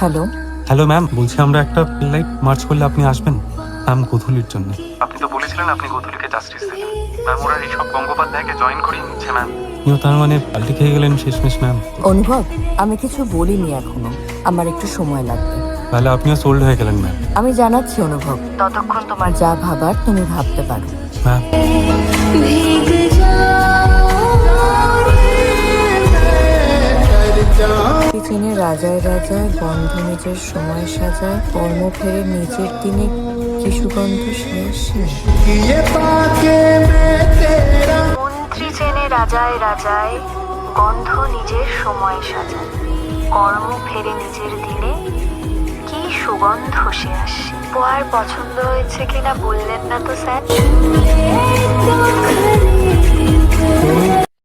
Hello hello ma'am বলছি আমরা একটা লাইট মার্চ করলে আপনি আসবেন। ম্যাম কোথুলির জন্য। আপনি তো বলেছিলেন আপনি কোথুলিকে জাস্টিস দেবেন। ম্যাম ওরা ঋষভ গঙ্গোপাধ্যায়কে জয়েন করিয়ে নিচ্ছে ম্যাম আপনিও তার মানে পাল্টে খেয়ে গেলেন শেষমেশ ম্যাম অনুভব আমি কিছু বলিনি এখনও। আমার একটু সময় লাগবে। তাহলে আপনিও সোল্ড হয়ে গেলেন ম্যাম আমি জানাচ্ছি অনুভব ততক্ষণ তোমার যা ভাবার তুমি ভাবতে পারো। ম্যাম কিচেনে রাজায় রাজায় বন্ধ নিজের সময় সাজায় কর্ম ফেরে নিজের দিনে কি সুগন্ধ শেষ মন্ত্রী চেনে রাজায় রাজায় গন্ধ নিজের সময় সাজায়। কর্ম ফেরে নিজের দিনে কি সুগন্ধ সে আসে। পোয়ার পছন্দ হয়েছে কিনা বললেন না তো স্যার।